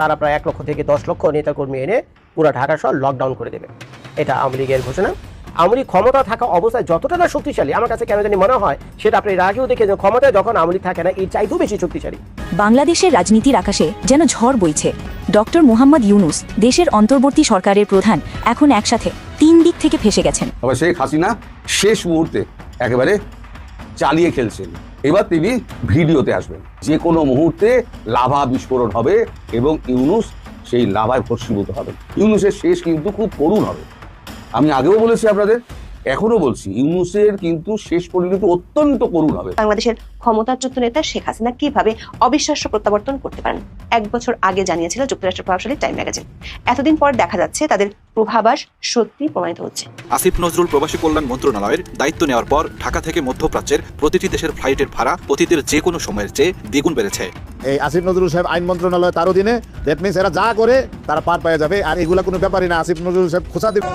তারা প্রায় এক লক্ষ থেকে দশ লক্ষ নেতাকর্মী এনে পুরা ঢাকা সহ লকডাউন করে দেবে। এটা আওয়ামী লীগের ঘোষণা। আওয়ামী লীগ ক্ষমতা থাকা অবস্থায় যতটা না শক্তিশালী আমার কাছে কেন জানি মনে হয় সেটা আপনি এর আগেও দেখে যে ক্ষমতায় যখন আওয়ামী লীগ থাকে না এর চাইতেও বেশি শক্তিশালী। বাংলাদেশের রাজনীতির আকাশে যেন ঝড় বইছে। ডক্টর মোহাম্মদ ইউনুস দেশের অন্তর্বর্তী সরকারের প্রধান এখন একসাথে তিন দিক থেকে ফেসে গেছেন। তবে শেখ হাসিনা শেষ মুহূর্তে একেবারে চালিয়ে খেলছেন। এবার তিনি ভিডিওতে আসবেন। যে কোনো মুহূর্তে লাভা বিস্ফোরণ হবে এবং ইউনুস সেই লাভায় ভস্মীভূত হবে। ইউনুসের শেষ কিন্তু খুব করুণ হবে। আমি আগেও বলেছি আপনাদের এখনও বলছি ইউনুসের কিন্তু শেষ পরিণতি অত্যন্ত করুণ হবে। বাংলাদেশের ক্ষমতাচ্যুত নেতা শেখ হাসিনা কীভাবে অবিশ্বাস্য প্রত্যাবর্তন করতে পারেন? এক বছর আগে জানিয়েছিল যুক্তরাষ্ট্রের প্রভাবশালী টাইম ম্যাগাজিন। এতদিন পর দেখা যাচ্ছে তাদের পূর্বাভাস সত্যি প্রমাণিত হচ্ছে। আসিফ নজরুল প্রবাসী কল্যাণ মন্ত্রণালয়ের দায়িত্ব নেওয়ার পর ঢাকা থেকে মধ্যপ্রাচ্যের প্রতিটি দেশের ফ্লাইটের ভাড়া অতীতের যে কোনো সময়ের চেয়ে দ্বিগুণ বেড়েছে। এই আসিফ নজরুল সাহেব আইন মন্ত্রণালয় তার অধীনে দ্যাট মিনস এরা যা করে তারা পার পেয়ে যাবে। আর এগুলা কোনো ব্যাপারই না। আসিফ নজরুল সাহেব খোঁচা দিবে।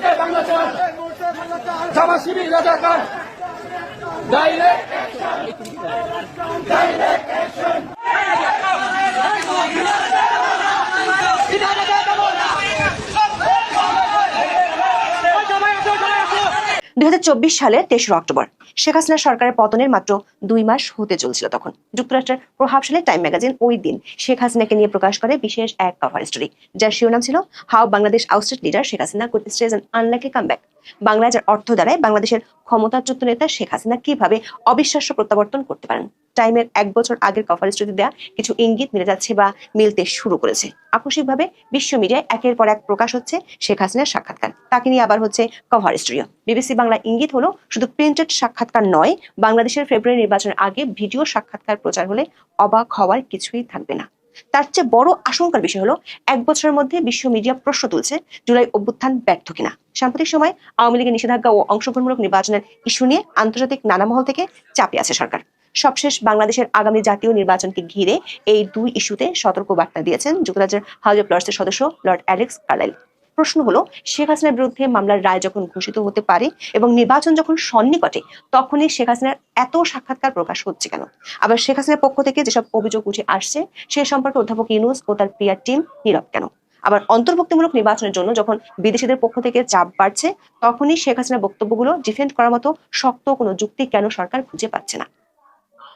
মরতে বাংলাচার জামা শিবির রাজাকার ডাইরেক্ট ডাইরেক্ট দুই সালের তেসরা অক্টোবর। শেখ হাসিনা সরকারের পতনের মাত্র দুই মাস হতে চলছিল তখন। যুক্তরাষ্ট্রের প্রভাবশালী টাইম ম্যাগাজিন ওই দিন শেখ হাসিনাকে নিয়ে প্রকাশ করে বিশেষ এক কভার স্টোরি যার শিরোনাম ছিল how Bangladesh ousted leader Sheikh Hasina could stage an unlikely comeback বাংলায় যার অর্থ দ্বারায় বাংলাদেশের ক্ষমতাচ্যুত নেতা শেখ হাসিনা কীভাবে অবিশ্বাস্য প্রত্যাবর্তন করতে পারেন? টাইমের এক বছর আগের কভার স্টোরি দেওয়া কিছু ইঙ্গিত মিলে যাচ্ছে বা মিলতে শুরু করেছে। আকস্মিকভাবে বিশ্ব মিডিয়ায় একের পর এক প্রকাশ হচ্ছে শেখ হাসিনার সাক্ষাৎকার। তাকে নিয়ে আবার হচ্ছে কভার স্টোরিও বিবিসি বাংলা ইঙ্গিত হলো শুধু প্রিন্টেড সাক্ষাৎকার নয়, বাংলাদেশের ফেব্রুয়ারি নির্বাচনের আগে ভিডিও সাক্ষাৎকার প্রচার হলে অবাক হওয়ার কিছুই থাকবে না। তার চেয়ে বড় আশঙ্কার বিষয় হলো এক বছরের মধ্যে বিশ্ব মিডিয়া প্রশ্ন তুলছে জুলাই অভ্যুত্থান ব্যর্থ কিনা। সাম্প্রতিক সময় আওয়ামী লীগের নিষেধাজ্ঞা ও অংশগ্রহণমূলক নির্বাচনের ইস্যু নিয়ে আন্তর্জাতিক নানা মহল থেকে চাপে আছে সরকার। সবশেষ বাংলাদেশের আগামী জাতীয় নির্বাচনকে ঘিরে এই দুই ইস্যুতে সতর্ক বার্তা দিয়েছেন যুক্তরাজ্যের হাউস অফ লর্ডসের সদস্য লর্ড অ্যালেক্স কার্লাইল প্রশ্ন হলো, শেখ হাসিনার বিরুদ্ধে মামলার রায় যখন ঘোষিত হতে পারে এবং নির্বাচন যখন সন্নিকটে, তখনই শেখ হাসিনার এত সাক্ষাৎকার প্রকাশ হচ্ছে কেন? আবার শেখ হাসিনার পক্ষ থেকে যেসব অভিযোগ উঠে আসছে, সে সম্পর্কে অধ্যাপক ইউনুস ও তার পিয়ার টিম নীরব কেন? আবার অন্তর্ভুক্তিমূলক নির্বাচনের জন্য যখন বিদেশিদের পক্ষ থেকে চাপ বাড়ছে, তখনই শেখ হাসিনার বক্তব্যগুলো ডিফেন্ড করার মতো শক্ত কোনো যুক্তি কেন সরকার খুঁজে পাচ্ছে না?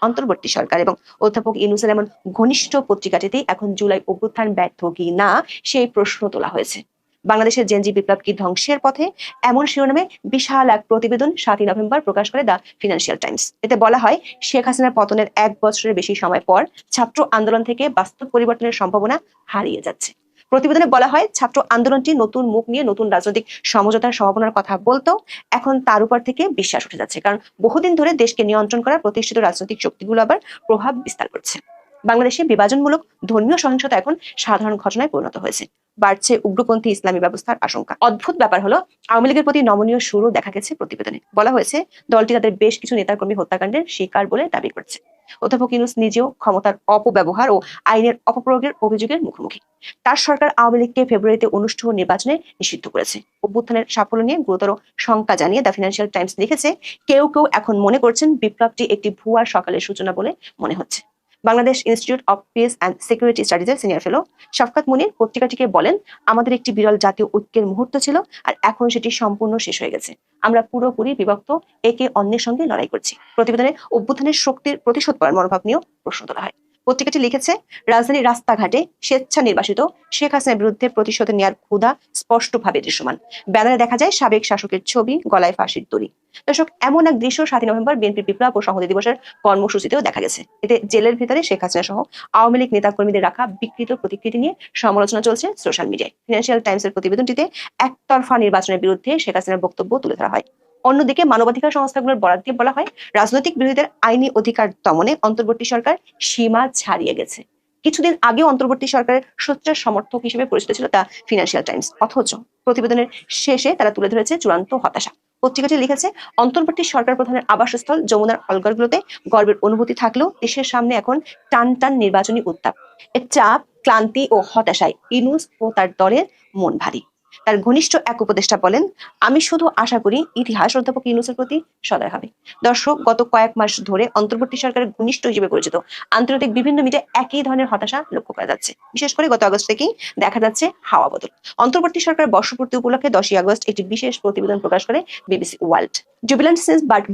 অন্তর্বর্তী সরকার এবং অধ্যাপক ইউনুসের এমন ঘনিষ্ঠ পত্রিকাটিতেই এখন জুলাই অভ্যুত্থান ব্যর্থ কি না, সেই প্রশ্ন তোলা হয়েছে। বাংলাদেশের জেনজি বিপ্লব কি ধ্বংসের পথে? এমন শিরোনামে বিশাল এক প্রতিবেদন সাতই নভেম্বর প্রকাশ করে দ্য ফিনান্সিয়াল টাইমস। এতে বলা হয়, শেখ হাসিনার পতনের এক বছরের বেশি সময় পর ছাত্র আন্দোলন থেকে বাস্তব পরিবর্তনের সম্ভাবনা হারিয়ে যাচ্ছে। প্রতিবেদনে বলা হয়, ছাত্র আন্দোলনটি নতুন মুখ নিয়ে নতুন রাজনৈতিক সমঝোতার সম্ভাবনার কথা বলতো এখন তার উপর থেকে বিশ্বাস উঠে যাচ্ছে। কারণ বহুদিন ধরে দেশকে নিয়ন্ত্রণ করা প্রতিষ্ঠিত রাজনৈতিক শক্তিগুলো আবার প্রভাব বিস্তার করছে। বাংলাদেশে বিভাজনমূলক ধর্মীয় সহিংসতা এখন সাধারণ ঘটনায় পরিণত হয়েছে। বাড়ছে উগ্রপন্থী ইসলামী ব্যবস্থার আশঙ্কা। অদ্ভুত ব্যাপার হলো, আওয়ামী লীগের প্রতি নমনীয় সুরও দেখা গেছে প্রতিবেদনে। বলা হয়েছে, দলটি তাদের বেশ কিছু নেতাকর্মী হত্যাকাণ্ডের শিকার বলে দাবি করছে। অধ্যাপক ইউনুস নিজেও ক্ষমতার অপব্যবহার ও আইনের অপপ্রয়োগের অভিযোগের মুখোমুখি। তার সরকার আওয়ামী লীগকে ফেব্রুয়ারিতে অনুষ্ঠিত নির্বাচনে নিষিদ্ধ করেছে। অভ্যুত্থানের সাফল্য নিয়ে গুরুতর শঙ্কা জানিয়ে দ্য ফিনান্সিয়াল টাইমস লিখেছে, কেউ কেউ এখন মনে করছেন বিপ্লবটি একটি ভুয়া সকালের সূচনা বলে মনে হচ্ছে। Bangladesh institute of peace and security স্টাডিজের senior fellow Shafqat Munir পত্রিকাটিকে বলেন, আমাদের একটি বিরল জাতীয় ঐক্যের মুহূর্ত ছিল আর এখন সেটি সম্পূর্ণ শেষ হয়ে গেছে। আমরা পুরোপুরি বিভক্ত, একে অন্যের সঙ্গে লড়াই করছি। প্রতিবেদনে অভ্যুত্থানের শক্তির প্রতিশোধ করার মনোভাব নিয়েও প্রশ্ন তোলা হয়। পত্রিকাটি লিখেছে, রাজধানীর রাস্তাঘাটে স্বেচ্ছা নির্বাসিত শেখ হাসিনার বিরুদ্ধে প্রতিশোধ নেওয়ার ক্ষুধা স্পষ্টভাবে দৃশ্যমান। ব্যানারে দেখা যায় সাবেক শাসকের ছবি, গলায় ফাঁসির দড়ি দর্শক, এমন এক দৃশ্য সাতই নভেম্বর বিএনপি বিপ্লব ও সংহতি দিবসের কর্মসূচিতেও দেখা গেছে। এতে জেলের ভিতরে শেখ হাসিনা সহ আওয়ামী লীগ নেতাকর্মীদের রাখা বিকৃত প্রতিকৃতি নিয়ে সমালোচনা চলছে সোশ্যাল মিডিয়ায়। ফিনান্সিয়াল টাইমসের প্রতিবেদনটিতে একতরফা নির্বাচনের বিরুদ্ধে শেখ হাসিনার বক্তব্য তুলে ধরা হয়। অন্যদিকে মানবাধিকার সংস্থাগুলোর বরাদ দিয়ে বলা হয়, রাজনৈতিক বিরোধীদের আইনি অধিকার দমনে অন্তর্বর্তী সরকার সীমা ছাড়িয়ে গেছে। কিছুদিন আগে অন্তর্বর্তী সরকারের সোচ্চার সমর্থক হিসেবে পরিচিত ছিল তা ফিনান্সিয়াল টাইমস। অথচ প্রতিবেদনের শেষে তারা তুলে ধরেছে চূড়ান্ত হতাশা। পত্রিকাটি লিখেছে, অন্তর্বর্তী সরকার প্রধানের আবাসস্থল যমুনার অলগরগুলোতে গর্বের অনুভূতি থাকলেও দেশের সামনে এখন টান টান নির্বাচনী উত্তাপ। এর চাপ, ক্লান্তি ও হতাশায় ইনুস ও তার দলের মন ভারী। তার ঘনিষ্ঠ এক উপদেষ্টা বলেন, আমি শুধু আশা করি ইতিহাস অধ্যাপক ইউনুসের প্রতি সদয় হবে। দর্শক, গত কয়েক মাস ধরে অন্তর্বর্তী সরকারের ঘনিষ্ঠ হিসেবে পরিচিত। আন্তর্জাতিক বিভিন্ন মিডিয়া একই ধরনের হতাশা লক্ষ্য করা যাচ্ছে। বিশেষ করে গত আগস্ট থেকেই দেখা যাচ্ছে হাওয়া বদল। অন্তর্বর্তী সরকার বর্ষপূর্তি উপলক্ষে দশই আগস্ট একটি বিশেষ প্রতিবেদন প্রকাশ করে BBC world. Jubilant since but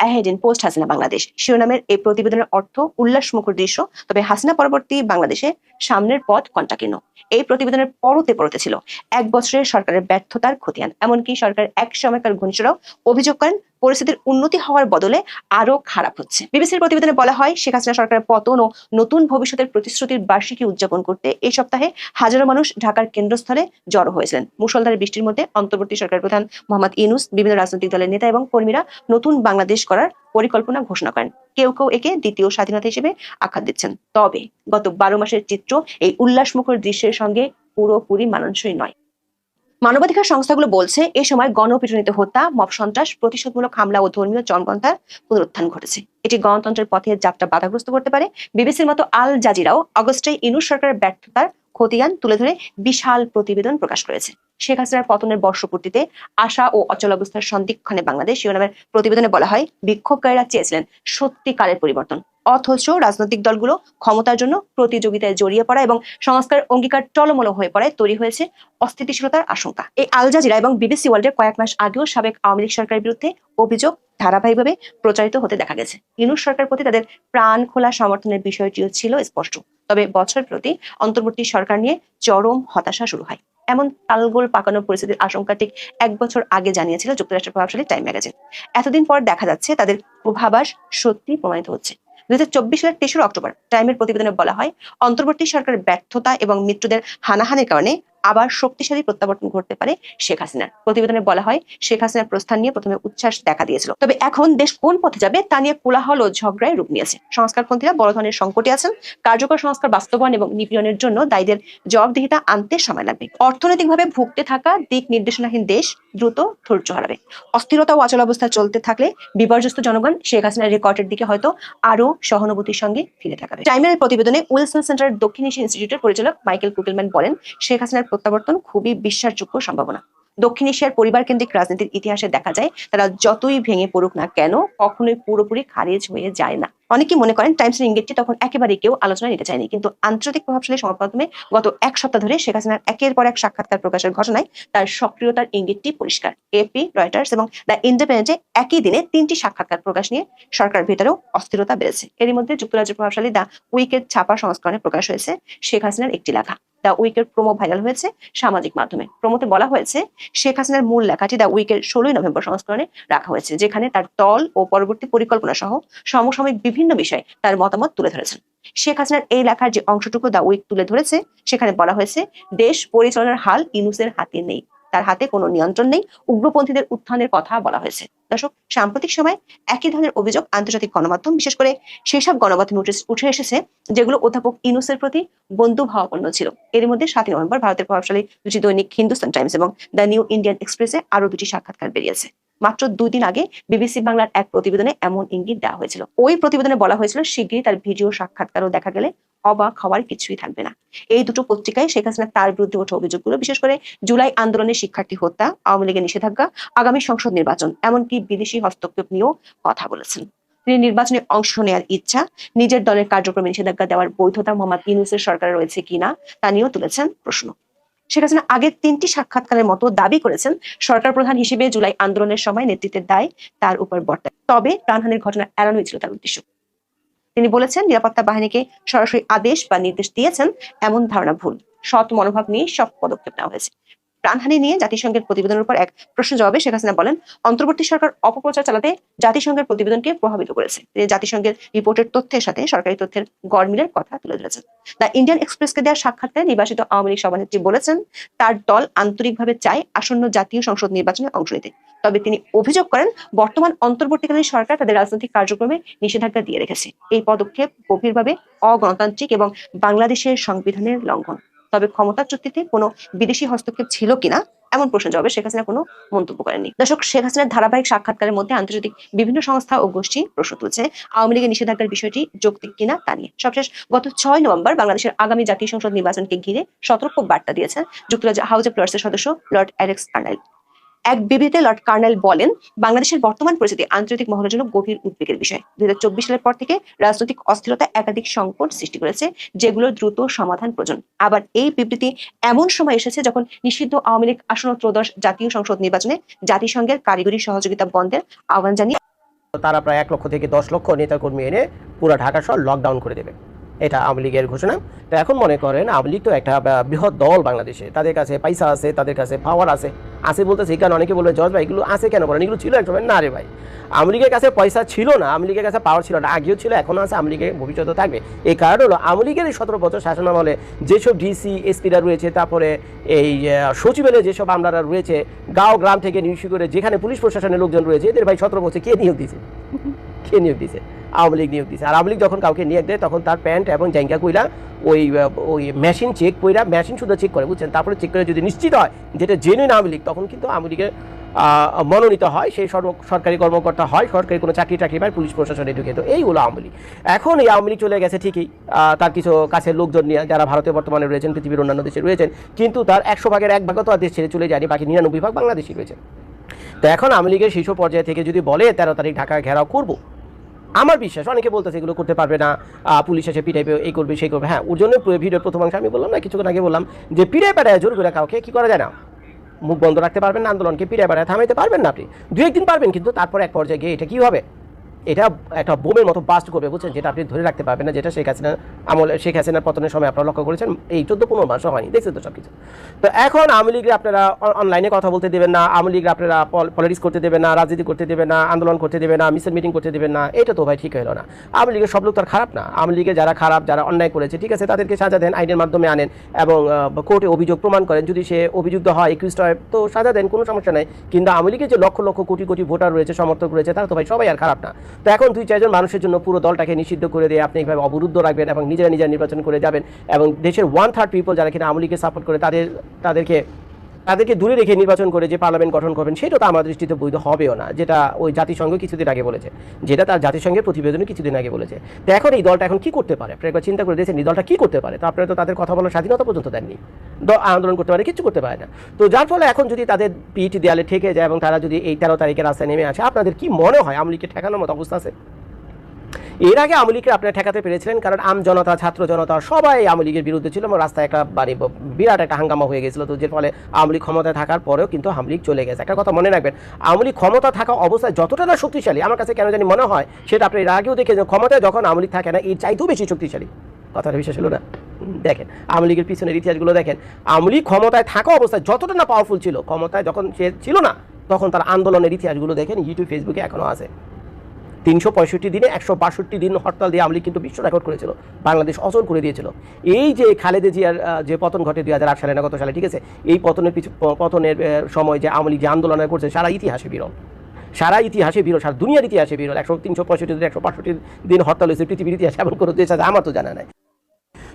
ahead in post Hasina Bangladesh শিরোনামের এই প্রতিবেদনের অর্থ উল্লাসমুখর দৃশ্য, তবে হাসিনা পরবর্তী বাংলাদেশে সামনের পথ কণ্টাকীর্ণ এই প্রতিবেদনের পরতে পরতে ছিল এক বছরের সরকারের ব্যর্থতার খতিয়ান। এমনকি সরকার এক সময়কার ঘনিষ্ঠরাও অভিযোগ করেন, পরিস্থিতির উন্নতি হওয়ার বদলে আরও খারাপ হচ্ছে। বিবিসির প্রতিবেদনে বলা হয়, শেখ হাসিনা সরকারের পতন ও নতুন ভবিষ্যতের প্রতিশ্রুতির বার্ষিকী উদযাপন করতে এই সপ্তাহে হাজারো মানুষ ঢাকার কেন্দ্রস্থলে জড়ো হয়েছিলেন। মুষলধারে বৃষ্টির মধ্যে অন্তর্বর্তী সরকার প্রধান মোহাম্মদ ইনুস বিভিন্ন রাজনৈতিক দলের নেতা এবং কর্মীরা নতুন বাংলাদেশ করার পরিকল্পনা ঘোষণা করেন। কেউ কেউ একে দ্বিতীয় স্বাধীনতা হিসেবে আখ্যা দিচ্ছেন। তবে গত বারো মাসের চিত্র এই উল্লাসমুখর দৃশ্যের সঙ্গে পুরোপুরি মানানসই নয়। মানবাধিকার সংস্থাগুলো বলছে, এ সময় গণপিটুনিতে হত্যা, মব সন্ত্রাস, প্রতিশোধমূলক হামলা ও ধর্মীয় জনগণতার পুনরুত্থান ঘটেছে। এটি গণতন্ত্রের পথে যাত্রা বাধাগ্রস্ত করতে পারে। বিবিসির মতো আল জাজিরাও অগস্টে ইনু সরকারের ব্যর্থতার খতিয়ান তুলে ধরে বিশাল প্রতিবেদন প্রকাশ করেছে। শেখ হাসিনার পতনের বর্ষপূর্তিতে আশা ও অচলাবস্থার সন্দিক্ষণে বাংলাদেশ শিরোনামের প্রতিবেদনে বলা হয়, বিক্ষোভকারীরা চেয়েছিলেন সত্যিকারের পরিবর্তন। অথচ রাজনৈতিক দলগুলো ক্ষমতার জন্য প্রতিযোগিতায় জড়িয়ে পড়া এবং সংস্কার অঙ্গীকার টলমলো হয়ে পড়ায় তৈরি হয়েছে অস্থিতিশীলতার আশঙ্কা। এই আল জাজিরা এবং বিবিসি ওয়ার্ল্ডের কয়েক মাস আগেও সাবেক আওয়ামী লীগ সরকারের বিরুদ্ধে অভিযোগ ধারাবাহিকভাবে প্রচারিত হতে দেখা গেছে। ইনুস সরকার প্রতি তাদের প্রাণ খোলা সমর্থনের বিষয়টিও ছিল স্পষ্ট। তবে বছর প্রতি অন্তর্বর্তী সরকার নিয়ে চরম হতাশা শুরু হয়। এমন তালগোল পাকানো পরিস্থিতির আশঙ্কা ঠিক এক বছর আগে জানিয়েছিল যুক্তরাষ্ট্রের প্রভাবশালী টাইম ম্যাগাজিন। এতদিন পর দেখা যাচ্ছে তাদের পূর্বাভাস সত্যি প্রমাণিত হচ্ছে। দুই হাজার চব্বিশ সালের তেসরা অক্টোবর টাইমের প্রতিবেদনে বলা হয়, অন্তর্বর্তী সরকারের ব্যর্থতা এবং মিত্রদের হানাহানির কারণে আবার শক্তিশালী প্রত্যাবর্তন ঘটতে পারে শেখ হাসিনার। প্রতিবেদনে বলা হয়, শেখ হাসিনার প্রস্থান নিয়ে প্রথমে উচ্ছ্বাস দেখা দিয়েছিল। তবে এখন দেশ কোন পথে যাবে তা নিয়ে কোলাহল ও ঝগড়ায় রূপ নিয়েছে। সংস্কারপন্থীরা বড় ধরনের সংকটে আছেন। কার্যকর সংস্কার বাস্তবায়ন এবং নিপীড়নের জন্য দায়ীদের জবাবদিহিতা আনতে সময় লাগবে। অর্থনৈতিকভাবে ভুগতে থাকা দিক নির্দেশনাহীন দেশ দ্রুত ধৈর্য হারাবে। অস্থিরতা ও অচল অবস্থা চলতে থাকলে বিপর্যস্ত জনগণ শেখ হাসিনার রেকর্ডের দিকে হয়তো আরও সহানুভূতির সঙ্গে ফিরে তাকাবে। টাইমের প্রতিবেদনে উইলসন সেন্টার দক্ষিণ এশিয়া ইনস্টিটিউটের পরিচালক মাইকেল কুকেলম্যান বলেন, শেখ হাসিনার প্রত্যাবর্তন খুবই বিশ্বাসযোগ্য সম্ভাবনা। দক্ষিণ এশিয়ার পরিবার কেন্দ্রিক রাজনীতির ইতিহাসে দেখা যায়, তারা যতই ভেঙে পড়ুক না কেন, কখনোই পুরোপুরি খারিজ হয়ে যায় না। অনেকে মনে করেন টাইমসের ইঙ্গিতটি তখন একেবারে কেউ আলোচনা নিতে চায়নি। কিন্তু আন্তর্জাতিক প্রভাবশালী সংবাদ মাধ্যমে গত এক সপ্তাহ ধরে শেখ হাসিনার একের পর এক সাক্ষাৎকার প্রকাশের ঘটনায় তার সক্রিয়তার ইঙ্গিতটি পরিষ্কার। এপি রয়টার্স এবং দ্য ইন্ডিপেন্ডেন্টে একই দিনে তিনটি সাক্ষাৎকার প্রকাশ নিয়ে সরকার ভেতরেও অস্থিরতা বেড়েছে। এরই মধ্যে যুক্তরাজ্যের প্রভাবশালী দ্য উইকের ছাপা সংস্করণে প্রকাশ হয়েছে শেখ হাসিনার একটি লেখা। দ্য উইকের প্রোমো ভাইরাল হয়েছে সামাজিক মাধ্যমে। প্রোমোতে বলা হয়েছে, শেখ হাসিনার মূল লেখাটি দ্য উইকের ষোলোই নভেম্বর সংস্করণে রাখা হয়েছে, যেখানে তার দল ও পরবর্তী পরিকল্পনা সহ সমসাময়িক বিভিন্ন বিষয়ে তার মতামত তুলে ধরেছেন। শেখ হাসিনার এই লেখার যে অংশটুকু দ্য উইক তুলে ধরেছে, সেখানে বলা হয়েছে, দেশ পরিচালনার হাল ইনুসের হাতে নেই। তার হাতে কোনো নিয়ন্ত্রণ নেই। উগ্রপন্থীদের উত্থানের কথা বলা হয়েছে। দর্শক, সাম্প্রতিক সময় একই ধরনের অভিযোগ আন্তর্জাতিক গণমাধ্যম, বিশেষ করে সেসব গণমাধ্যমে উঠে এসেছে, যেগুলো অধ্যাপক ইনুসের প্রতি বন্ধু ভাবাপন্ন ছিল। এর মধ্যে সাতই নভেম্বর ভারতের প্রভাবশালী দুটি দৈনিক হিন্দুস্তান টাইমস এবং দ্য নিউ ইন্ডিয়ান এক্সপ্রেসে আরও দুটি সাক্ষাৎকার বেরিয়েছে। মাত্র দুই দিন আগে বিবিসি বাংলার এক প্রতিবেদনে এমন ইঙ্গিত দেওয়া হয়েছিল। ওই প্রতিবেদনে বলা হয়েছিল, শিগগিরই তার ভিডিও সাক্ষাৎকারও দেখা গেলে অবাক হওয়ার কিছুই থাকবে না। এই দুটো পত্রিকায় শেখ হাসিনা তার বিরুদ্ধে ওঠা অভিযোগগুলো, বিশেষ করে জুলাই আন্দোলনের শিক্ষার্থী হত্যা, আওয়ামী লীগের নিষেধাজ্ঞা, আগামী সংসদ নির্বাচন, এমনকি বিদেশি হস্তক্ষেপ নিয়েও কথা বলেছেন। তিনি নির্বাচনে অংশ নেওয়ার ইচ্ছা, নিজের দলের কার্যক্রমে নিষেধাজ্ঞা দেওয়ার বৈধতা মোহাম্মদ ইউনুসের সরকার রয়েছে কিনা তা নিয়েও তুলেছেন প্রশ্ন। শেখ হাসিনা আগের তিনটি সাক্ষাৎকারের মতো দাবি করেছেন, সরকার প্রধান হিসেবে জুলাই আন্দোলনের সময় নেতৃত্বের দায় তার উপর বর্তায়। তবে প্রাণহানির ঘটনা এড়ানোই ছিল তার উদ্দেশ্য। তিনি বলেছেন, নিরাপত্তা বাহিনীকে সরাসরি আদেশ বা নির্দেশ দিয়েছেন এমন ধারণা ভুল। সৎ মনোভাব নিয়ে সব পদক্ষেপ নেওয়া হয়েছে। প্রাণহানি নিয়ে জাতিসংঘের প্রতিবেদনের উপর এক প্রশ্ন জবাবে শেখ হাসিনা বলেন, অন্তর্বর্তী সরকার অপপ্রচার চালাতে জাতিসংঘের প্রতিবেদনকে প্রভাবিত করেছে। তিনি জাতিসংঘের রিপোর্টের তথ্যের সাথে সরকারি তথ্যের গড়মিলের কথা তুলে ধরেছেন। দ্য ইন্ডিয়ান এক্সপ্রেসকে দেওয়া সাক্ষাৎকারে নির্বাচিত আওয়ামী লীগ সভানেত্রী বলেছেন, তার দল আন্তরিকভাবে চায় আসন্ন জাতীয় সংসদ নির্বাচনে অংশ নিতে। তবে তিনি অভিযোগ করেন, বর্তমান অন্তর্বর্তীকালীন সরকার তাদের রাজনৈতিক কার্যক্রমে নিষেধাজ্ঞা দিয়ে রেখেছে। এই পদক্ষেপ গভীরভাবে অগণতান্ত্রিক এবং বাংলাদেশের সংবিধানের লঙ্ঘন। তবে ক্ষমতাচ্যুতিতে কোনো বিদেশি হস্তক্ষেপ ছিল কিনা এমন প্রশ্ন জবাবে শেখ হাসিনা কোনো মন্তব্য করেনি দর্শক, শেখ হাসিনার ধারাবাহিক সাক্ষাৎকারের মধ্যে আন্তর্জাতিক বিভিন্ন সংস্থা ও গোষ্ঠী প্রশ্ন তুলছে, আওয়ামী লীগের নিষেধাজ্ঞার বিষয়টি যৌক্তিক কিনা তা নিয়ে। সবশেষ, গত ছয় নভেম্বর বাংলাদেশের আগামী জাতীয় সংসদ নির্বাচনকে ঘিরে সতর্ক বার্তা দিয়েছেন যুক্তরাজ্য হাউস অফ লর্ডসের সদস্য লর্ড অ্যালেক্স কার্নাইল এক বিবৃতিতে লর্ড কার্নেল বলেন, বাংলাদেশের বর্তমান পরিস্থিতি আন্তর্জাতিক মহলের জন্য গভীর উদ্বেগের বিষয়। দুই হাজার চব্বিশ সালের পর থেকে রাজনৈতিক অস্থিরতা একাধিক সংকট সৃষ্টি করেছে যেগুলোর দ্রুত সমাধান প্রয়োজন। আবার এই বিবৃতি এমন সময় এসেছে যখন নিষিদ্ধ আওয়ামী লীগ আসন্ন ত্রয়োদশ জাতীয় সংসদ নির্বাচনে জাতিসংঘের কারিগরি সহযোগিতা বন্ধের আহ্বান জানিয়ে তারা প্রায় এক লক্ষ থেকে দশ লক্ষ নেতাকর্মী এনে পুরো ঢাকা শহর লকডাউন করে দেবে। এটা আওয়ামী লীগের ঘোষণা। তো এখন মনে করেন আওয়ামী লীগ তো একটা বৃহৎ দল বাংলাদেশে। তাদের কাছে পয়সা আছে, তাদের কাছে পাওয়ার আছে। আছে এই কারণে অনেকে বলবে, জজ ভাই, এগুলো আছে কেন বলেন? এগুলো ছিল এক সময়? না রে ভাই। আওয়ামী লীগের কাছে পয়সা ছিল না, আওয়ামী লীগের কাছে পাওয়ার ছিল না। আগেও ছিল, এখনও আছে, আওয়ামী লীগের ভবিষ্যতে থাকবে। এই কারণ হলো, আওয়ামী লীগের এই সতেরো বছর শাসনামলে যেসব ডিসি এসপিরা রয়েছে, তারপরে এই সচিবালয়ে যেসব আমলারা রয়েছে, গাঁও, গ্রাম থেকে নিউজ করে যেখানে পুলিশ প্রশাসনের লোকজন রয়েছে, এদের ভাই সতেরো বছর কে নিয়োগ দিয়েছে? কে নিয়োগ দিছে আওয়ামী লীগ নিয়োগ দিছে। আর আওয়ামী লীগ যখন কাউকে নিয়োগ দেয়, তখন তার প্যান্ট এবং জাঙ্গা কইরা ওই ওই মেশিন চেক কইরা মেশিন শুধু চেক করে, বুঝছেন? তারপরে চেক করে যদি নিশ্চিত হয় যেটা জেনুইন আওয়ামী লীগ, তখন কিন্তু আওয়ামী লীগের মনোনীত হয়, সেই সর্ব- সরকারি কর্মকর্তা হয়, সরকারি কোনো চাকরি টাকরি পায়, পুলিশ প্রশাসনে ঢুকে। তো এই হলো আওয়ামী এখন এই আওয়ামী চলে গেছে ঠিকই তার কিছু কাছের লোকজন নিয়ে, যারা ভারতে বর্তমানে রয়েছেন, পৃথিবীর অন্যান্য দেশে রয়েছেন, কিন্তু তার একশো ভাগের এক ভাগও তো দেশ ছেড়ে চলে যায়নি, বাকি নিরানব্বই ভাগ বাংলাদেশি রয়েছে। তো এখন আওয়ামী লীগের শীর্ষ পর্যায়ে থেকে যদি বলে, তেরো তারিখ ঢাকা ঘেরাও করব আমার বিশ্বাস, অনেকে বলতেছে এগুলো করতে পারবে না পুলিশ এসে পিটাইবে এই করবে, সেই করবে। হ্যাঁ ওর জন্য ভিডিওর প্রথম অংশে আমি বললাম না, কিছুক্ষণ আগে বললাম যে পিড়ায় পেড়ায় জোর করে কাউকে কী করা যায় না। মুখ বন্ধ রাখতে পারবেন না, আন্দোলনকে পিড়ায় পেড়ায় থামাইতে পারবেন না আপনি। দু একদিন পারবেন, কিন্তু তারপর এক পর্যায়ে গিয়ে এটা কী হবে? এটা একটা বোমের মতো বাস্ট করবে, বুঝছেন? যেটা আপনি ধরে রাখতে পারবেন না, যেটা শেখ হাসিনা আমল, শেখ হাসিনার পতনের সময় আপনারা লক্ষ্য করেছেন, এই চোদ্দ পনেরো মাসও হয়নি, দেখছেন তো সব কিছু তো এখন আওয়ামী লীগের আপনারা অনলাইনে কথা বলতে দেবেন না, আওয়ামী লীগের আপনারা পলিটিক্স করতে দেবেন না, রাজনীতি করতে দেবেন না, আন্দোলন করতে দেবেন না মিছিল মিটিং করতে দেবেন না, এটা তো ভাই ঠিক হলো না। আওয়ামী লীগের সব লোক তো খারাপ না। আওয়ামী লীগের যারা খারাপ, যারা অন্যায় করেছে, ঠিক আছে, তাদেরকে সাজা দেন, আইনের মাধ্যমে আনেন এবং কোর্টে অভিযোগ প্রমাণ করেন। যদি সে অভিযুক্ত হয় একুশটা হয়, তো সাজা দেন, কোনো সমস্যা নেই। কিন্তু আওয়ামী লীগের যে লক্ষ লক্ষ কোটি কোটি ভোটার রয়েছে, সমর্থক রয়েছে, তারা তো ভাই সবাই আর খারাপ না। তো এখন দুই, চারজন মানুষের জন্য পুরো দলটাকে নিষিদ্ধ করে দিয়ে আপনি এইভাবে অবরুদ্ধ রাখবেন এবং নিজেরা নিজেরা নির্বাচন করে যাবেন এবং দেশের ওয়ান থার্ড পিপল যারা কিনা আওয়ামী লীগকে সাপোর্ট করে তাদের, তাদেরকে তাদেরকে দূরে রেখে নির্বাচন করে যে পার্লামেন্ট গঠন করবেন, সেটা তো আমার দৃষ্টিতে বৈধ হবেও না, যেটা ওই জাতিসংঘ কিছুদিন আগে বলেছে, যেটা তার জাতিসংঘের প্রতিবেদনে কিছুদিন আগে বলেছে। তো এখন এই দলটা এখন কি করতে পারে? আপনারা একবার চিন্তা করে দিয়েছেন এই দলটা কি করতে পারে? তো আপনারা তো তাদের কথা বলার স্বাধীনতা পর্যন্ত দেননি। আন্দোলন করতে পারে কিছু করতে পারে না। তো যার ফলে এখন যদি তাদের পিঠ দেয়ালে ঠেকে যায় এবং তারা যদি এই তেরো তারিখে রাস্তায় নেমে আসে, আপনাদের কি মনে হয়? আওয়ামী লীগকে ঠেকানোর মতো অবস্থা আছে? এর আগে আওয়ামী লীগকে আপনারা ঠেকাতে পেরেছিলেন, কারণ আম জনতা, ছাত্র জনতা সবাই আওয়ামী লীগের বিরুদ্ধে ছিল এবং রাস্তায় একটা বাড়ি, বিরাট একটা হাঙ্গামা হয়ে গেছিল। তো যে ফলে আওয়ামী লীগ ক্ষমতায় থাকার পরেও কিন্তু আওয়ামী লীগ চলে গেছে। একটা কথা মনে রাখবেন, আওয়ামী লীগ ক্ষমতা থাকা অবস্থায় যতটা না শক্তিশালী, আমার কাছে কেন জানি মনে হয়, সেটা আপনি এর আগেও দেখেছেন, ক্ষমতায় যখন আওয়ামী লীগ থাকে না, এর চাইতেও বেশি শক্তিশালী। কথাটা বিশ্বাস হলো না? দেখেন, আওয়ামী লীগের পিছনের ইতিহাসগুলো দেখেন। আওয়ামী লীগ ক্ষমতায় থাকা অবস্থায় যতটা না পাওয়ারফুল ছিল, ক্ষমতায় যখন সে ছিল না, তখন তার আন্দোলনের ইতিহাসগুলো দেখেন ইউটিউব ফেসবুকে এখনও আছে। তিনশো পঁয়ষট্টি দিনে, একশো বাষট্টি দিন হরতাল দিয়ে আমলি কিন্তু বিশ্ব রেকর্ড করেছিল, বাংলাদেশ অচল করে দিয়েছিল। এই যে খালেদা জিয়ার যে পতন ঘটে দুই হাজার আট সালে গত সালে, ঠিক আছে? এই পতনের পিছু পতনের সময় যে আমলি যে আন্দোলন করছে, সারা ইতিহাসে বিরল। সারা ইতিহাসে বিরল, সারা দুনিয়ার ইতিহাসে বিরল। একশো তিনশো পঁয়ষট্টি দিন, একশো বাষট্টি দিন হরতাল হয়েছে, পৃথিবীর ইতিহাসে এমন কোনো দেশ আছে আমার তো জানা নাই।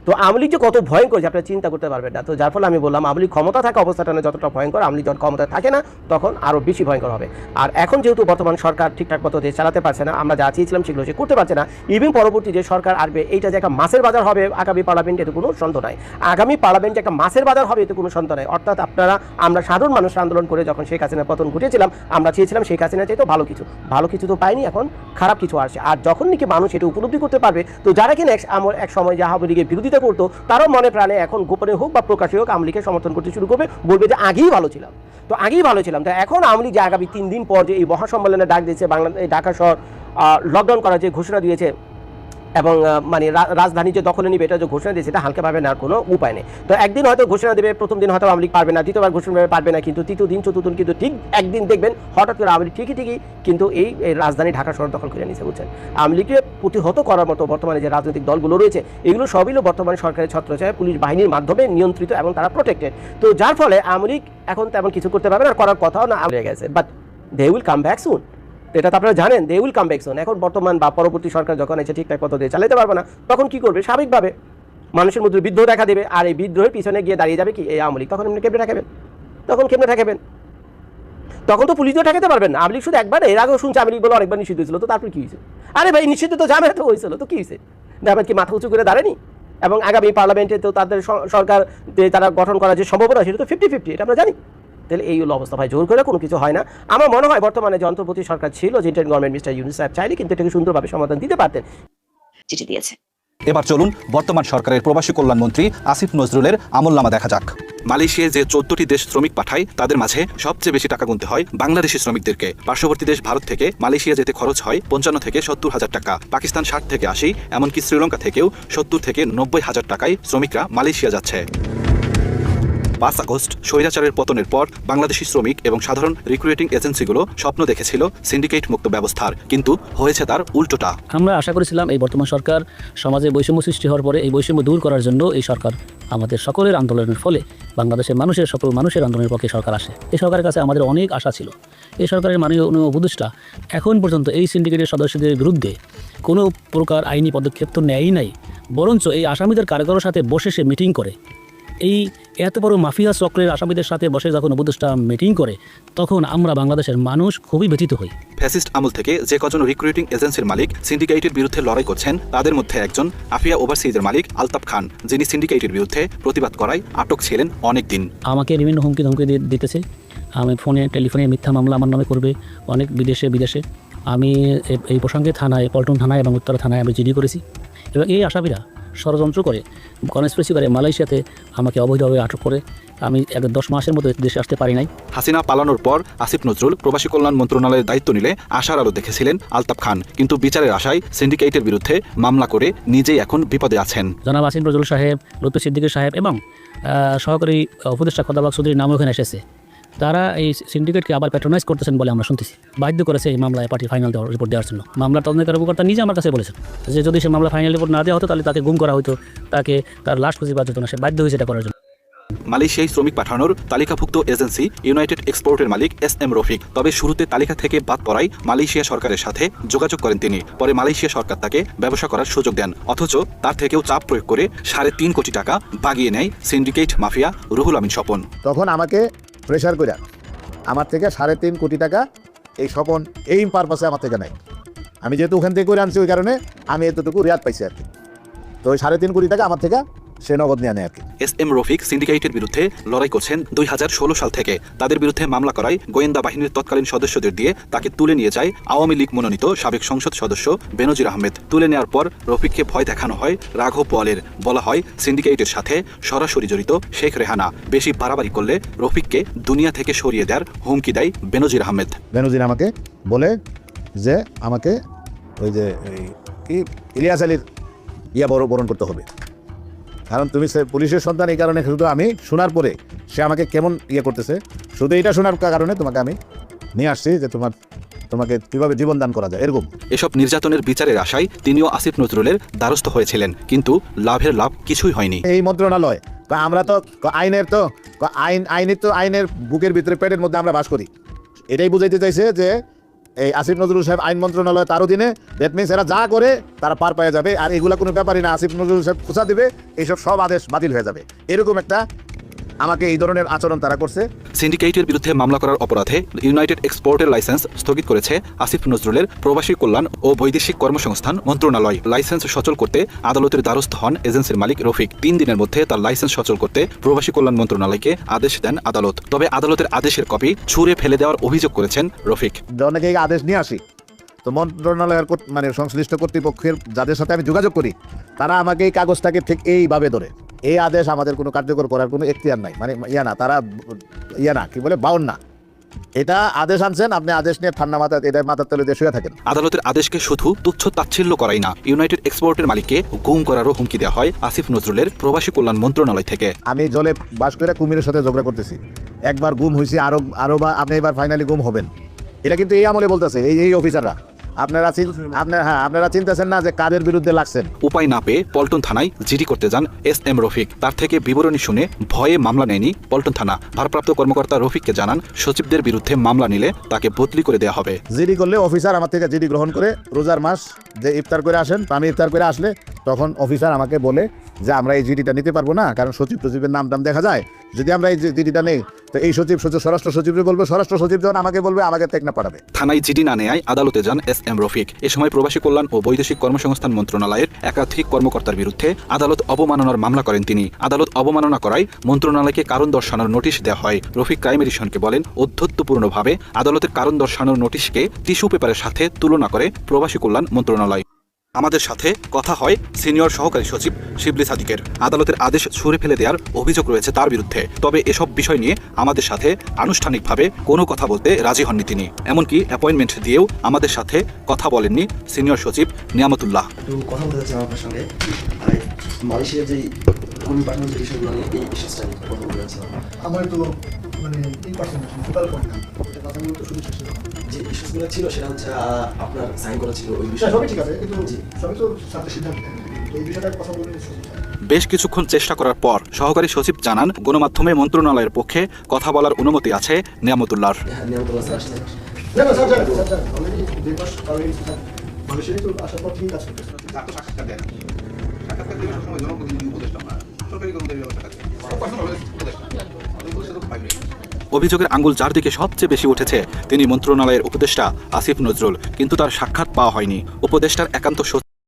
তো আওয়ামী যে কত ভয়ঙ্কর যে আপনারা চিন্তা করতে পারবেন না। তো যার ফলে আমি বললাম, আওয়ামী ক্ষমতা থাকা অবস্থাটা না, যতটা ভয়ঙ্কর, আওয়ামী যখন ক্ষমতায় থাকে না, তখন আরও বেশি ভয়ঙ্কর হবে। আর এখন যেহেতু বর্তমান সরকার ঠিকঠাক মতো দেশ চালাতে পারছে না, আমরা যা চেয়েছিলাম সেগুলো সে করতে পারছে না। ইভিন পরবর্তী যে সরকার আসবে, এইটা যে একটা মাছের বাজার হবে, আগামী পার্লামেন্টে এতে কোনো সন্দেহ নাই। আগামী পার্লামেন্টে একটা মাছের বাজার হবে, এতে কোনো সন্দেহ নাই। অর্থাৎ আপনারা, আমরা সাধারণ মানুষ আন্দোলন করে যখন শেখ হাসিনার পতন ঘটেছিলাম, আমরা চেয়েছিলাম শেখ হাসিনা চাইতো ভালো কিছু। ভালো কিছু তো পাইনি, এখন খারাপ কিছু আসছে। আর যখন নাকি মানুষ এটা উপলব্ধি করতে পারবে, তো যারা কিনা এক- আমল- সময় যে আওয়ামী লীগের বিরোধিতা করতো। তারও মনে প্রাণে এখন গোপনে হোক বা প্রকাশে হোক আমলিকে সমর্থন করতে শুরু করবে, বলবে যে আগেই ভালো ছিলাম। তো আগেই ভালো ছিলাম। তো এখন আওয়ামী লীগ যে আগামী তিন দিন পর যে এই মহাসম্মেলনে ডাক দিয়েছে, বাংলা ঢাকা শহর লকডাউন করার যে ঘোষণা দিয়েছে এবং মানে রাজধানী যে দখলে নিবে, এটা যে ঘোষণা দিয়েছে, এটা হালকাভাবে নেওয়ার কোনো উপায় নেই। তো একদিন হয়তো ঘোষণা দেবে, প্রথম দিন হয়তো আওয়ামী পারবে না, দ্বিতীয়বার ঘোষণা পারবে না, কিন্তু তৃতীয় দিন, চতুর্থ দিন কিন্তু ঠিক একদিন দেখবেন, হঠাৎ করে আওয়ামী ঠিকই ঠিকই কিন্তু এই রাজধানী ঢাকা শহর দখল করে নিয়েছে, বুঝছেন? আওয়ামী লীগকে প্রতিহত করার মতো বর্তমানে যে রাজনৈতিক দলগুলো রয়েছে, এগুলো সবই বর্তমানে সরকারের ছত্রছায়া পুলিশ বাহিনীর মাধ্যমে নিয়ন্ত্রিত এবং তারা প্রোটেক্টেড তো যার ফলে আওয়ামী এখন তেমন কিছু করতে পারবে না করার কথাও না হয়ে গেছে। But they will come back soon এটা তো আপনারা জানেন দে উইল কাম ব্যাক সুন এখন বর্তমান বা পরবর্তী সরকার যখন এসে ঠিকঠাক পদ্ধতি চালাতে পারবে না, তখন কি করবে? স্বাভাবিকভাবে মানুষের মধ্যে বিদ্রোহ দেখা দেবে, আর এই বিদ্রোহের পিছনে গিয়ে দাঁড়িয়ে যাবে কি? এই আওয়ামী লীগ। তখন এমনি কেমনে ঠেকাবেন? তখন কেমনে ঠেকাবেন? তখন তো পুলিশ দিয়ে ঠেকাতে পারবেন না। আওয়ামী লীগ শুধু একবার, এর আগেও শুনছে আওয়ামী লীগ বলে অনেকবার নিষিদ্ধ হয়েছিল। তো তারপর কি হয়েছে? আরে ভাই, নিষিদ্ধ তো জামে তো হয়েছিল। তো কি হয়েছে? আবার কি মাথা উঁচু করে দাঁড়ায়নি? এবং আগামী পার্লামেন্টে তো তাদের সরকার তারা গঠন করার যে সম্ভাবনা, সেটা তো ফিফটি ফিফটি এটা আমরা জানি। তাহলে এই হলো অবস্থা। ভাই জোর করে কোনো কিছু হয় না। আমার মনে হয় বর্তমানে যে অন্তর্বর্তী সরকার ছিল যে ইন্টারিম গভর্নমেন্ট মিস্টার ইউনুস সাহেব চাইলে কিন্তু এটাকে সুন্দরভাবে সমাধান দিতে পারতেন। চিঠি দিয়েছে। এবার চলুন বর্তমান সরকারের প্রবাসী কল্যাণ মন্ত্রী আসিফ নজরুলের আমলনামা দেখা যাক। মালয়েশিয়ায় যে চোদ্দটি দেশ শ্রমিক পাঠায় তাদের মাঝে সবচেয়ে বেশি টাকা গুনতে হয় বাংলাদেশি শ্রমিকদেরকে। পার্শ্ববর্তী দেশ ভারত থেকে মালয়েশিয়া যেতে খরচ হয় পঞ্চান্ন থেকে সত্তর হাজার টাকা পাকিস্তান ষাট থেকে আশি এমনকি শ্রীলঙ্কা থেকেও সত্তর থেকে নব্বই হাজার টাকায় শ্রমিকরা মালয়েশিয়া যাচ্ছে। পাঁচ আগস্ট স্বৈরাচারের পতনের পর বাংলাদেশি শ্রমিক এবং সাধারণ রিক্রুটিং এজেন্সিগুলো স্বপ্ন দেখেছিল সিন্ডিকেট মুক্ত ব্যবস্থার, কিন্তু হয়েছে তার উল্টোটা। আমরা আশা করেছিলাম এই বর্তমান সরকার সমাজে বৈষম্য সৃষ্টি হওয়ার পরে এই বৈষম্য দূর করার জন্য এই সরকার আমাদের সকলের আন্দোলনের ফলে বাংলাদেশের মানুষের সকল মানুষের আন্দোলনের পক্ষে সরকার আসে। এই সরকারের কাছে আমাদের অনেক আশা ছিল। এই সরকারের মাননীয় উপদেষ্টা এখন পর্যন্ত এই সিন্ডিকেটের সদস্যদের বিরুদ্ধে কোনো প্রকার আইনি পদক্ষেপ তো নেয়ই নাই, বরঞ্চ এই আসামিদের কারাগারের সাথে বসে সে মিটিং করে। এই এত বড় মাফিয়া চক্রের আসামিদের সাথে বসে যখন উপদেষ্টা মিটিং করে তখন আমরা বাংলাদেশের মানুষ খুবই ব্যথিত হই। ফ্যাসিস্ট আমল থেকে যে কজন রিক্রুটিং এজেন্সির মালিক সিন্ডিকেটের বিরুদ্ধে লড়াই করছেন তাদের মধ্যে একজন আফিয়া ওভারসিজের মালিক আলতাফ খান যিনি সিন্ডিকেটের বিরুদ্ধে প্রতিবাদ করায় আটক ছিলেন অনেক দিন আমাকে বিভিন্ন হুমকি ধমকি দিতেছে। আমি ফোনে টেলিফোনে মিথ্যা মামলা আমার নামে করবে অনেক বিদেশে বিদেশে। আমি এই প্রসঙ্গে থানায় পল্টন থানায় এবং উত্তরা থানায় আমি জিডি করেছি। এবং এই আসামিরা ষড়যন্ত্র করে কনস্পিরেসি করে মালয়েশিয়াতে আমাকে অবৈধভাবে আটক করে। আমি এক দশ মাসের মতো দেশে আসতে পারি নাই। হাসিনা পালানোর পর আসিফ নজরুল প্রবাসী কল্যাণ মন্ত্রণালয়ের দায়িত্ব নিলে আশার আলো দেখেছিলেন আলতাফ খান। কিন্তু বিচারের আশায় সিন্ডিকেটের বিরুদ্ধে মামলা করে নিজেই এখন বিপদে আছেন। জনাব আসিম নজরুল সাহেব লুৎফর সিদ্দিকী সাহেব এবং সহকারী উপদেষ্টা খদাবাগ চৌধুরীর নাম ওখানে এসেছে। তারা এই সিন্ডিকেটকে আবার প্যাট্রোনাইজ করতেছেন বলে আমরা শুনতেছি। বাধ্য করেছে এই মামলায় পার্টি ফাইনাল দেওয়ার রিপোর্ট দেওয়ার জন্য। মামলার তদন্ত কর্মকর্তা নিজে আমার কাছে বলেছেন যে যদি সে মামলা ফাইনাল রিপোর্ট না দেওয়া হতো তাহলে তাকে গুম করা হতো তাকে তার লাশ খুঁজে পাওয়া যেত না সে বাধ্য হয়েছে এটা করার জন্য। মালয়েশিয়ায় শ্রমিক পাঠানোর তালিকাভুক্ত এজেন্সি ইউনাইটেড এক্সপোর্টের মালিক এস এম রফিক তবে শুরুতে তালিকা থেকে বাদ পড়ায় মালয়েশিয়া সরকারের সাথে যোগাযোগ করেন তিনি। পরে মালয়েশিয়া সরকার তাকে ব্যবসা করার সুযোগ দেন। অথচ তার থেকেও চাপ প্রয়োগ করে সাড়ে তিন কোটি টাকা বাগিয়ে নেয় সিন্ডিকেট মাফিয়া রুহুল আমিন স্বপন। তখন আমাকে প্রেশার করে আমার থেকে সাড়ে তিন কোটি টাকা এই স্বপন এই পারপাসে আমার থেকে নাই আমি যেহেতু ওখান থেকে করে আনছি ওই কারণে আমি এতটুকু রেয়াত পাইছি আর কি। তো ওই সাড়ে তিন কোটি টাকা আমার থেকে সে নগদ নিয়ে নেয় আর কি এস এম রফিক সিন্ডিকেটের বিরুদ্ধে লড়াই করছেন দুই সাল থেকে। তাদের বিরুদ্ধে মামলা করায় গোয়েন্দা বাহিনীর তৎকালীন সদস্যদের দিয়ে তাকে তুলে নিয়ে যায় আওয়ামী লীগ মনোনীত সাবেক সংসদ সদস্য বেনজির আহমেদ। তুলে নেওয়ার পর রফিককে ভয় দেখানো হয় রাঘব পোয়ালের বলা হয় সিন্ডিকেটের সাথে সরাসরি জড়িত শেখ রেহানা। বেশি বাড়াবাড়ি করলে রফিককে দুনিয়া থেকে সরিয়ে দেওয়ার হুমকি দেয় বেনজির আহমেদ। বেনজির আমাকে বলে যে আমাকে ওই যে কি ইলিয়াস আলীর ইয়া বড় বরণ করতে হবে। কারণ তুমি সে পুলিশের সন্তান এই কারণে শুধু আমি শোনার পরে সে আমাকে কেমন ইয়ে করতেছে? শুধু এটা শোনার কারণে তোমাকে আমি নিয়ে আসছি যে তোমার তোমাকে কীভাবে জীবন দান করা যায় এরকম। এসব নির্যাতনের বিচারের আশায় তিনিও আসিফ নজরুলের দ্বারস্থ হয়েছিলেন কিন্তু লাভের লাভ কিছুই হয়নি। এই মন্ত্রণালয় আমরা তো আইনের তো আইন আইনের তো আইনের বুকের ভিতরে পেটের মধ্যে আমরা বাস করি। এটাই বুঝাইতে চাইছে যে এই আসিফ নজরুল সাহেব আইন মন্ত্রণালয় তার অধীনে দ্যাট মিনস এরা যা করে, তারা পার পাওয়া যাবে। আর এগুলা কোনো ব্যাপারই না। আসিফ নজরুল সাহেব খোঁচা দেবে, এইসব সব আদেশ বাতিল হয়ে যাবে। এরকম একটা আমাকে এই ধরনের আচরণ তারা করছে। সিন্ডিকেটের বিরুদ্ধে মামলা করার অপরাধে ইউনাইটেড এক্সপোর্টের লাইসেন্স স্থগিত করেছে আসিফ নজরুলের প্রবাসী কল্যাণ ও বৈদেশিক কর্মসংস্থান মন্ত্রণালয়। লাইসেন্স সচল করতে আদালতের দ্বারস্থ হন এজেন্সির মালিক রফিক। তিন দিনের মধ্যে তার লাইসেন্স সচল করতে প্রবাসী কল্যাণ মন্ত্রণালয়কে আদেশ দেন আদালত। তবে আদালতের আদেশের কপি ছুঁড়ে ফেলে দেওয়ার অভিযোগ করেছেন রফিক। অনেকে আদেশ নিয়ে আসি। তো মন্ত্রণালয়ের মানে সংশ্লিষ্ট কর্তৃপক্ষের যাদের সাথে আমি যোগাযোগ করি তারা আমাকে এই কাগজটাকে ঠিক এইভাবে ধরে। এই আদেশ আমাদের কোনো কার্যকর করার কোনো এখতিয়ার নাই। মানে ইয়া না তারা ইয়া না কি বলে বাউন না। এটা আদেশ আনছেন আপনি আদেশ নিয়ে ঠান্ডা মাথা এটা মাথার তলে দিয়ে শুয়ে থাকেন। আদালতের আদেশকে শুধু তুচ্ছ তাচ্ছিল্য করাই না ইউনাইটেড এক্সপোর্টের মালিককে গুম করারও হুমকি দেওয়া হয় আসিফ নজরুলের প্রবাসী কল্যাণ মন্ত্রণালয় থেকে। আমি জলে বাস করে কুমিরের সাথে ঝগড়া করতেছি। একবার গুম হয়েছি আরও আরও বা আপনি এবার ফাইনালি গুম হবেন। এটা কিন্তু এই আমলে বলতেছে এই এই অফিসাররা আপনারা চিন- আপনার হ্যাঁ আপনারা চিন্তাছেন না যে কাদের বিরুদ্ধে লাগছেন। উপায় না পেয়ে পল্টন থানায় জিডি করতে যান এস এম রফিক। তার থেকে বিবরণী শুনে ভয়ে মামলা নেয়নি পল্টন থানা। ভারপ্রাপ্ত কর্মকর্তা রফিককে জানান সচিবদের বিরুদ্ধে মামলা নিলে তাকে বদলি করে দেওয়া হবে। জিডি করলে অফিসার আমার থেকে জিডি গ্রহণ করে রোজার মাস যে ইফতার করে আসেন আমি ইফতার করে আসলে তখন অফিসার আমাকে বলে যে আমরা এই জিডিটা নিতে পারব না, কারণ সচিব সচিবের নাম টাম দেখা যায়। যদি আমরা এই জিডিটা নেই, তো এই সচিব সচিব স্বরাষ্ট্র সচিবকে বলবে, স্বরাষ্ট্র সচিব যখন আমাকে বলবে, আমাকে টেকনা পাঠাবে। থানায় জিডি না নেয় আদালতে যান এস এম রফিক। এ সময় প্রবাসী কল্যাণ ও বৈদেশিক কর্মসংস্থান মন্ত্রণালয়ের একাধিক কর্মকর্তার বিরুদ্ধে আদালত অবমাননার মামলা করেন তিনি। আদালত অবমাননা করায় মন্ত্রণালয়কে কারণ দর্শানোর নোটিশ দেওয়া হয়। রফিক ক্রাইম এডিশনকে বলেন অধ্যত্বপূর্ণভাবে আদালতের কারণ দর্শানোর নোটিশকে টিস্যু পেপারের সাথে তুলনা করে প্রবাসী কল্যাণ মন্ত্রণালয়। আমাদের সাথে কথা হয় সিনিয়র সহকারী সচিব শিবলি সাদিকের। আদালতের আদেশ ছুঁড়ে ফেলে দেওয়ার অভিযোগ রয়েছে তার বিরুদ্ধে। তবে এসব বিষয় নিয়ে আমাদের সাথে আনুষ্ঠানিকভাবে কোনো কথা বলতে রাজি হননি তিনি। এমনকি অ্যাপয়েন্টমেন্ট দিয়েও আমাদের সাথে কথা বলেননি সিনিয়র সচিব নিয়ামতুল্লাহ। কথা বলতে আপনার সঙ্গে মালয়েশিয়ার যে পাঠানোর যে বিষয়গুলো এই কথা বলতে আমার তো মানে তিন পার্সেন্ট টোটাল পয়েন্ট না এটা কথাগুলো তো শুধু শেষ হলো। যে ইস্যুসগুলো ছিল সেটা হচ্ছে আপনার সাইন করা ছিল ওই বিষয়ে সবই ঠিক আছে কিন্তু জি। সবই তো সাথে সিদ্ধান্ত এই বিষয়টার কথা বলে বেশ কিছুক্ষণ চেষ্টা করার পর সহকারী সচিব জানান গণমাধ্যমে মন্ত্রণালয়ের পক্ষে কথা বলার অনুমতি আছে নিয়ামতুল্লাহর। হ্যাঁ অভিযোগের আঙ্গুল যার দিকে সবচেয়ে বেশি উঠেছে। তিনি মন্ত্রণালয়ের উপদেষ্টা আসিফ নজরুল, কিন্তু তার সাক্ষাৎ পাওয়া হয়নি। উপদেষ্টার একান্ত